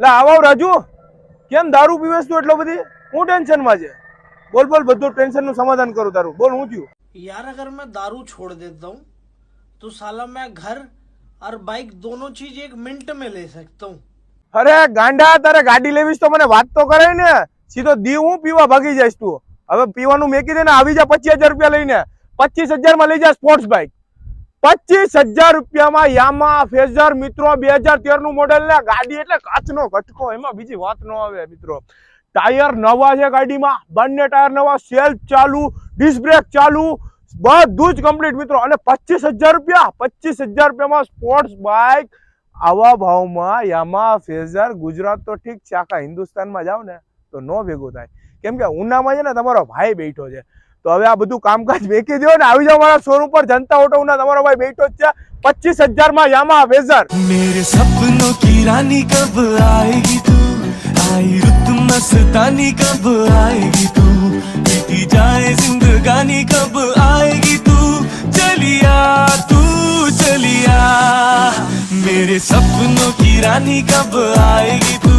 લે આવો રાજુ કેમ દારૂ પીવેસ તું એટલો બધી હું ટેન્શનમાં છે બોલ બોલ બધું ટેન્શન નું સમાધાન કરું તારું બોલ હું થયું यार अगर मैं दारू छोड़ देता हूँ तो साला मैं घर और बाइक दोनों चीज एक मिनट में ले सकता हूँ અરે ગાંડા તારે ગાડી લેવીશ તો મને વાત તો કરાય ને સીધો દી હું પીવા ભાગી જઈશ તું હવે પીવાનું મેકી દે ને આવી જા પચીસ હજાર રૂપિયા લઈને પચીસ હજાર માં લઈ જા સ્પોર્ટ્સ બાઇક પચીસ હજાર રૂપિયામાં યામા ફેઝર મિત્રો બે હજાર તેરનું મોડેલ ને ગાડી એટલે કાચનો ઘટકો, એમાં બીજી વાત ન આવે મિત્રો. ટાયર નવા છે ગાડીમાં, બંને ટાયર નવા સેલ્ફ ચાલુ ડિસ્ક બ્રેક ચાલુ, બધું જ કમ્પ્લીટ મિત્રો. અને પચીસ હજાર રૂપિયા, પચીસ હજાર રૂપિયામાં સ્પોર્ટ્સ બાઇક આવા ભાવમાં યામા ફેઝર ગુજરાત તો ઠીક છે, આખા હિન્દુસ્તાનમાં જાઓ ને, તો નો ભેગું થાય. કેમ કે ઉનામાં છે ને, તમારો ભાઈ બેઠો છે. તો હવે આ બધું કામકાજ વેકી દો ને આવી જાઓ મારા શોરૂમ પર જનતા ઓટો ઉના તમારો ભાઈ બેઠો જ છે પચીસ હજારમાં યામા ફેઝર मेरे सपनों की रानी कब आएगी तू आई रुत मस्तानी कब आएगी तू बीती जाए जिंदगानी कब आएगी तू चलिया तू चलिया मेरे सपनों की रानी कब आएगी तू